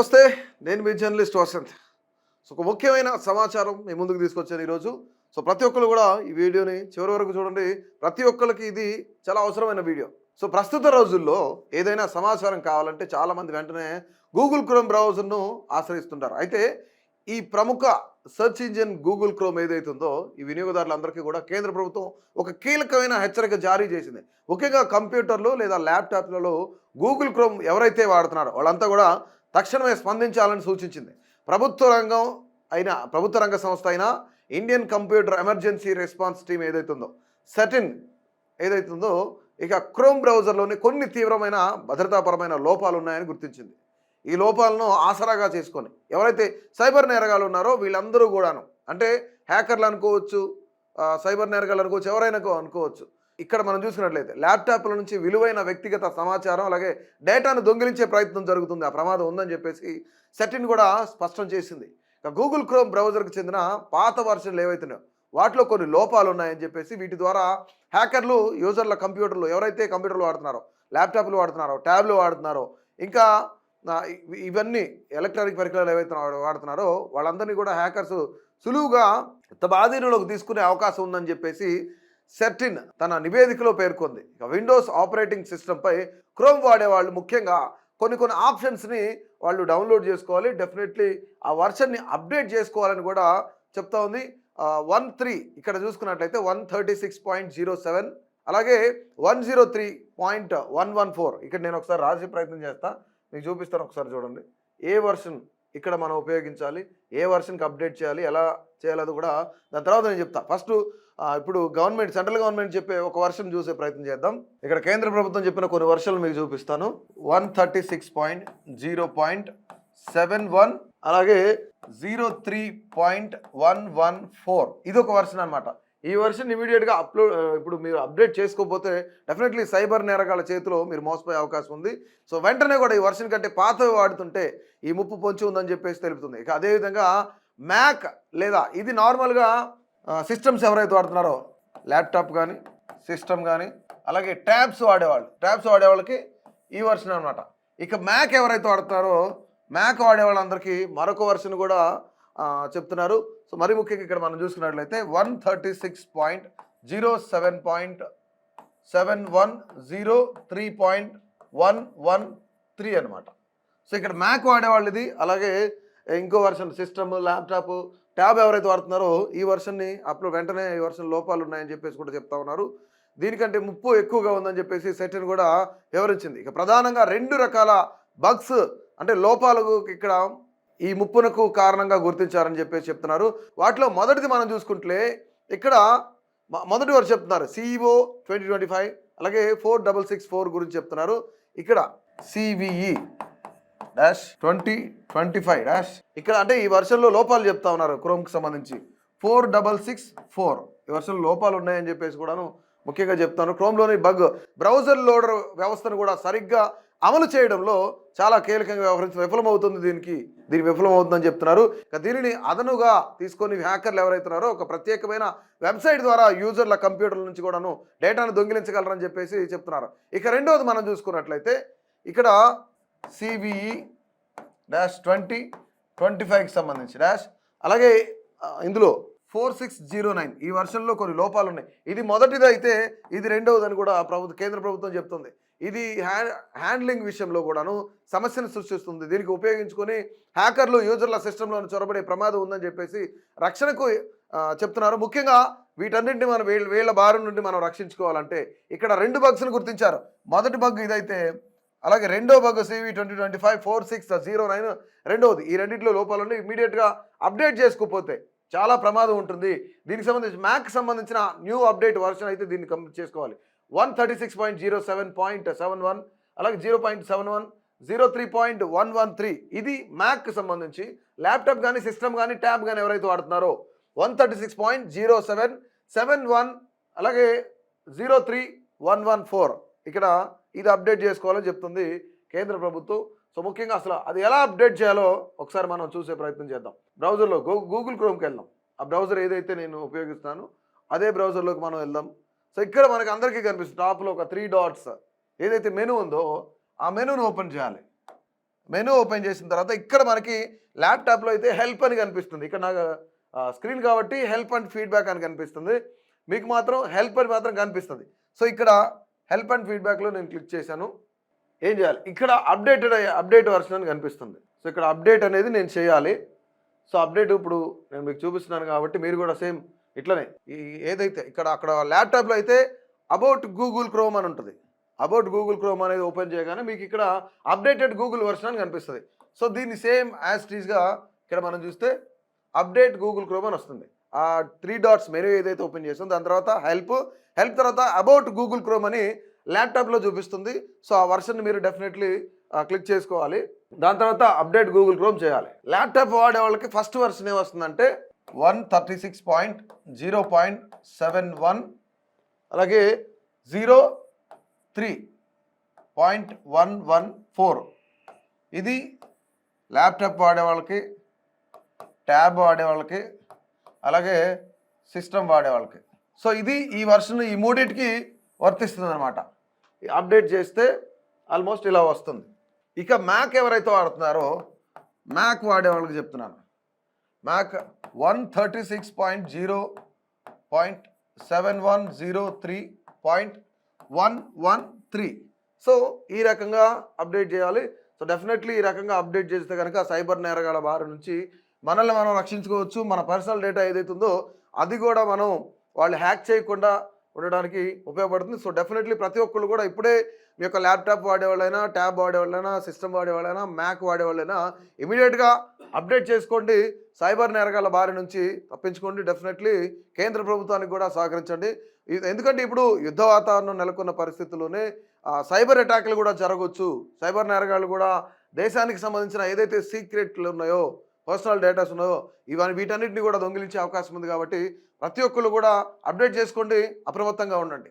నమస్తే నేను మీ journalist Vasant. So ఒక ముఖ్యమైన సమాచారం మీ ముందుకు తీసుకొచ్చాను ఈరోజు. సో ప్రతి ఒక్కరు కూడా ఈ వీడియోని చివరి వరకు చూడండి. ప్రతి ఒక్కరికి ఇది చాలా అవసరమైన వీడియో. సో ప్రస్తుత రోజుల్లో ఏదైనా సమాచారం కావాలంటే చాలామంది వెంటనే గూగుల్ క్రోమ్ బ్రౌజర్ను ఆశ్రయిస్తుంటారు. అయితే ఈ ప్రముఖ సెర్చ్ ఇంజిన్ గూగుల్ క్రోమ్ ఏదైతుందో ఈ వినియోగదారులందరికీ కూడా కేంద్ర ప్రభుత్వం ఒక కీలకమైన హెచ్చరిక జారీ చేసింది. ముఖ్యంగా కంప్యూటర్లు లేదా ల్యాప్టాప్లలో గూగుల్ క్రోమ్ ఎవరైతే వాడుతున్నారో వాళ్ళంతా కూడా తక్షణమే స్పందించాలని సూచించింది. ప్రభుత్వ రంగం అయిన ప్రభుత్వ రంగ సంస్థ అయిన Indian computer emergency response team ఏదైతుందో సెటిన్ ఏదైతుందో ఇక క్రోమ్ బ్రౌజర్లోని కొన్ని తీవ్రమైన భద్రతాపరమైన లోపాలు ఉన్నాయని గుర్తించింది. ఈ లోపాలను ఆసరాగా చేసుకొని ఎవరైతే సైబర్ నేరగాలు ఉన్నారో వీళ్ళందరూ కూడాను అంటే హ్యాకర్లు అనుకోవచ్చు సైబర్ నేరగాలు అనుకోవచ్చు ఎవరైనా అనుకోవచ్చు ఇక్కడ మనం చూసినట్లయితే ల్యాప్టాప్ల నుంచి విలువైన వ్యక్తిగత సమాచారం అలాగే డేటాను దొంగిలించే ప్రయత్నం జరుగుతుంది. ఆ ప్రమాదం ఉందని చెప్పేసి సెటిన్ కూడా స్పష్టం చేసింది. ఇక గూగుల్ క్రోమ్ బ్రౌజర్కి చెందిన పాత వర్షన్లు ఏవైతున్నాయో వాటిలో కొన్ని లోపాలు ఉన్నాయని చెప్పేసి వీటి ద్వారా హ్యాకర్లు యూజర్ల కంప్యూటర్లు ఎవరైతే కంప్యూటర్లు వాడుతున్నారో ల్యాప్టాప్లు వాడుతున్నారో ట్యాబ్లు వాడుతున్నారో ఇంకా ఇవన్నీ ఎలక్ట్రానిక్ పరికరాలు ఏవైతే వాడుతున్నారో వాళ్ళందరినీ కూడా హ్యాకర్స్ సులువుగా తమ ఆధీనంలోకి తీసుకునే అవకాశం ఉందని చెప్పేసి సెర్టిన్ తన నివేదికలో పేర్కొంది. ఇక విండోస్ ఆపరేటింగ్ సిస్టంపై క్రోమ్ వాడేవాళ్ళు ముఖ్యంగా కొన్ని కొన్ని ఆప్షన్స్ని వాళ్ళు డౌన్లోడ్ చేసుకోవాలి. డెఫినెట్లీ ఆ వర్షన్ని అప్డేట్ చేసుకోవాలని కూడా చెప్తా ఉంది. వన్ త్రీ ఇక్కడ చూసుకున్నట్లయితే one thirty six point zero seven అలాగే one zero three point one one four. ఇక్కడ నేను ఒకసారి రాసే ప్రయత్నం చేస్తా. మీకు చూపిస్తాను ఒకసారి చూడండి. ఏ వర్షన్ ఇక్కడ మనం ఉపయోగించాలి? ఏ వర్షన్కి అప్డేట్ చేయాలి? ఎలా చేయాలి అది కూడా దాని తర్వాత నేను చెప్తా. ఫస్ట్ ఇప్పుడు గవర్నమెంట్ సెంట్రల్ గవర్నమెంట్ చెప్పే ఒక వర్షం చూసే ప్రయత్నం చేద్దాం. ఇక్కడ కేంద్ర ప్రభుత్వం చెప్పిన కొన్ని వర్షాలు మీకు చూపిస్తాను. One thirty six point zero point seven one అలాగే zero three point one one four. ఇది ఒక వర్షన్ అనమాట ఈ వర్షన్ ఇమీడియట్గా అప్లోడ్ ఇప్పుడు మీరు అప్డేట్ చేసుకోకపోతే డెఫినెట్లీ సైబర్ నేరగాల చేతిలో మీరు మోసపోయే అవకాశం ఉంది. సో వెంటనే కూడా ఈ వర్షన్ కంటే పాతవి వాడుతుంటే ఈ ముప్పు పొంచి ఉందని చెప్పేసి తెలుపుతుంది. ఇక అదేవిధంగా మ్యాక్ లేదా ఇది నార్మల్గా సిస్టమ్స్ ఎవరైతే వాడుతున్నారో ల్యాప్టాప్ కానీ సిస్టమ్ కానీ అలాగే ట్యాబ్స్ వాడేవాళ్ళు. ట్యాబ్స్ వాడేవాళ్ళకి ఈ వర్షన్ అనమాట ఇక మ్యాక్ ఎవరైతే వాడుతున్నారో మ్యాక్ వాడే వాళ్ళందరికీ మరొక వర్షన్ కూడా చెప్తున్నారు. సో మరి ముఖ్యంగా ఇక్కడ మనం చూసుకున్నట్లయితే one thirty six point zero seven point seven one zero three point one one three అనమాట సో ఇక్కడ మ్యాక్ వాడేవాళ్ళు ఇది అలాగే ఇంకో వర్షన్ సిస్టమ్ ల్యాప్టాప్ ట్యాబ్ ఎవరైతే వాడుతున్నారో ఈ వర్షన్ని అప్లోడ్ వెంటనే ఈ వర్షన్ లోపాలు ఉన్నాయని చెప్పేసి కూడా చెప్తా ఉన్నారు. దీనికంటే ముప్పు ఎక్కువగా ఉందని చెప్పేసి సెటిన్ కూడా వివరించింది. ఇక ప్రధానంగా రెండు రకాల బగ్స్ అంటే లోపాలకు ఇక్కడ ఈ ముప్పునకు కారణంగా గుర్తించారని చెప్పేసి చెప్తున్నారు. వాటిలో మొదటిది మనం చూసుకుంటే ఇక్కడ మొదటి వారు చెప్తున్నారు. సిఇఓ ట్వంటీ ట్వంటీ ఫైవ్ అలాగే ఫోర్ డబల్ సిక్స్ ఫోర్ గురించి చెప్తున్నారు. ఇక్కడ CVE dash twenty twenty five dash. ఇక్కడ అంటే ఈ వర్షన్లో లోపాలు చెప్తా ఉన్నారు క్రోమ్కి సంబంధించి. Four double six four. ఈ వర్షన్లో లోపాలు ఉన్నాయని చెప్పేసి కూడాను ముఖ్యంగా చెప్తాను. క్రోమ్లోని బగ్ బ్రౌజర్ లోడర్ వ్యవస్థను కూడా సరిగ్గా అమలు చేయడంలో చాలా కీలకంగా వ్యవహరించి విఫలమవుతుంది దీనికి. దీనికి విఫలమవుతుందని చెప్తున్నారు. ఇక దీనిని అదనుగా తీసుకొని హ్యాకర్లు ఎవరైతున్నారో ఒక ప్రత్యేకమైన వెబ్సైట్ ద్వారా యూజర్ల కంప్యూటర్ల నుంచి కూడాను డేటాను దొంగిలించగలరని చెప్పేసి చెప్తున్నారు. ఇక రెండవది మనం చూసుకున్నట్లయితే ఇక్కడ సిబిఈ డాష్ ట్వంటీ ట్వంటీ ఫైవ్కి సంబంధించి డాష్. అలాగే ఇందులో ఫోర్ సిక్స్ జీరో నైన్ ఈ వర్షన్లో కొన్ని లోపాలు ఉన్నాయి ఇది మొదటిది అయితే ఇది రెండవదని కూడా ప్రభుత్వ కేంద్ర ప్రభుత్వం చెప్తుంది. ఇది హ్యాండ్లింగ్ విషయంలో కూడాను సమస్యను సృష్టిస్తుంది. దీనికి ఉపయోగించుకొని హ్యాకర్లు యూజర్ల సిస్టంలో చొరబడే ప్రమాదం ఉందని చెప్పేసి రక్షణకు చెప్తున్నారు. ముఖ్యంగా వీటన్నింటిని మనం వీళ్ళ వీళ్ళ బారి నుండి మనం రక్షించుకోవాలంటే ఇక్కడ రెండు బగ్స్ను గుర్తించారు. మొదటి బగ్ ఇదైతే అలాగే రెండో భాగం CVE twenty twenty five four six zero nine రెండవది. ఈ రెండింటిలో లోపాలు ఉండి ఇమీడియట్గా అప్డేట్ చేసుకోకపోతే చాలా ప్రమాదం ఉంటుంది. దీనికి సంబంధించి మ్యాక్ సంబంధించిన న్యూ అప్డేట్ వర్షన్ అయితే దీన్ని కంప్లీట్ చేసుకోవాలి. One thirty six point zero seven point seven one అలాగే zero point seven one zero three point one one three ఇది మ్యాక్కి సంబంధించి ల్యాప్టాప్ కానీ సిస్టమ్ కానీ ట్యాబ్ కానీ ఎవరైతే వాడుతున్నారో one thirty six point zero seven seven one అలాగే zero three one one four ఇక్కడ ఇది అప్డేట్ చేసుకోవాలని చెప్తుంది కేంద్ర ప్రభుత్వం. సో ముఖ్యంగా అసలు అది ఎలా అప్డేట్ చేయాలో ఒకసారి మనం చూసే ప్రయత్నం చేద్దాం. బ్రౌజర్లో గూ గూగుల్ క్రోమ్కి వెళ్దాం. ఆ బ్రౌజర్ ఏదైతే నేను ఉపయోగిస్తాను అదే బ్రౌజర్లోకి మనం వెళ్దాం. సో ఇక్కడ మనకి అందరికీ కనిపిస్తుంది టాప్లో ఒక త్రీ డాట్స్. ఏదైతే మెనూ ఉందో ఆ మెనూను ఓపెన్ చేయాలి. మెనూ ఓపెన్ చేసిన తర్వాత ఇక్కడ మనకి ల్యాప్టాప్లో అయితే హెల్ప్ అని కనిపిస్తుంది. ఇక్కడ నాకు స్క్రీన్ కాబట్టి హెల్ప్ అండ్ ఫీడ్బ్యాక్ అని కనిపిస్తుంది. మీకు మాత్రం హెల్ప్ అని మాత్రం కనిపిస్తుంది. సో ఇక్కడ హెల్ప్ అండ్ ఫీడ్బ్యాక్లో నేను క్లిక్ చేశాను. ఏం చేయాలి? ఇక్కడ అప్డేటెడ్ అప్డేట్ వర్షన్ అని కనిపిస్తుంది. సో ఇక్కడ అప్డేట్ అనేది నేను చేయాలి. సో అప్డేట్ ఇప్పుడు నేను మీకు చూపిస్తున్నాను కాబట్టి మీరు కూడా సేమ్ ఇట్లనే. ఈ ఏదైతే ఇక్కడ అక్కడ ల్యాప్టాప్లో అయితే అబౌట్ గూగుల్ క్రోమ్ అని ఉంటుంది. అబౌట్ గూగుల్ క్రోమ్ అనేది ఓపెన్ చేయగానే మీకు ఇక్కడ అప్డేటెడ్ గూగుల్ వర్షన్ అని కనిపిస్తుంది. సో దీన్ని సేమ్ యాజ్ టీజ్గా ఇక్కడ మనం చూస్తే అప్డేట్ గూగుల్ క్రోమ్ అని వస్తుంది. త్రీ డాట్స్ మెనూ ఏదైతే ఓపెన్ చేస్తుందో దాని తర్వాత హెల్ప్ హెల్ప్ తర్వాత అబౌట్ గూగుల్ క్రోమ్ అని ల్యాప్టాప్లో చూపిస్తుంది. సో ఆ వర్షన్ మీరు డెఫినెట్లీ క్లిక్ చేసుకోవాలి. దాని తర్వాత అప్డేట్ గూగుల్ క్రోమ్ చేయాలి. ల్యాప్టాప్ వాడే వాళ్ళకి ఫస్ట్ వర్షన్ ఏమొస్తుందంటే one thirty six point zero point seven one అలాగే zero three point one one four ఇది ల్యాప్టాప్ వాడే వాళ్ళకి ట్యాబ్ వాడే వాళ్ళకి అలాగే సిస్టమ్ వాడే వాళ్ళకి. సో ఇది ఈ వర్షన్ ఈ మూడింటికి వర్తిస్తుంది అనమాట అప్డేట్ చేస్తే ఆల్మోస్ట్ ఇలా వస్తుంది. ఇక మ్యాక్ ఎవరైతే వాడుతున్నారో మ్యాక్ వాడే వాళ్ళకి చెప్తున్నాను. Mac one thirty six point zero point seven one zero three point one one three so ఈ రకంగా అప్డేట్ చేయాలి. సో డెఫినెట్లీ ఈ రకంగా అప్డేట్ చేస్తే కనుక సైబర్ నేరగాల బారి నుంచి మనల్ని మనం రక్షించుకోవచ్చు మన పర్సనల్ డేటా ఏదైతే ఉందో అది కూడా మనం వాళ్ళు హ్యాక్ చేయకుండా ఉండడానికి ఉపయోగపడుతుంది. సో డెఫినెట్లీ ప్రతి ఒక్కరు కూడా ఇప్పుడే మీ యొక్క ల్యాప్టాప్ వాడేవాళ్ళైనా ట్యాబ్ వాడేవాళ్ళైనా సిస్టమ్ వాడేవాళ్ళైనా మ్యాక్ వాడేవాళ్ళైనా ఇమీడియట్గా అప్డేట్ చేసుకోండి. సైబర్ నేరగాల బారి నుంచి తప్పించుకోండి. డెఫినెట్లీ కేంద్ర ప్రభుత్వానికి కూడా సహకరించండి. ఎందుకంటే ఇప్పుడు యుద్ధ వాతావరణం నెలకొన్న పరిస్థితుల్లోనే సైబర్ అటాక్లు కూడా జరగవచ్చు సైబర్ నేరగాళ్ళు కూడా దేశానికి సంబంధించిన ఏదైతే సీక్రెట్లు ఉన్నాయో పర్సనల్ డేటాస్ ఉన్నాయో ఇవన్నీ వీటన్నిటిని కూడా దొంగిలించే అవకాశం ఉంది కాబట్టి ప్రతి ఒక్కరు కూడా అప్డేట్ చేసుకోండి అప్రమత్తంగా ఉండండి.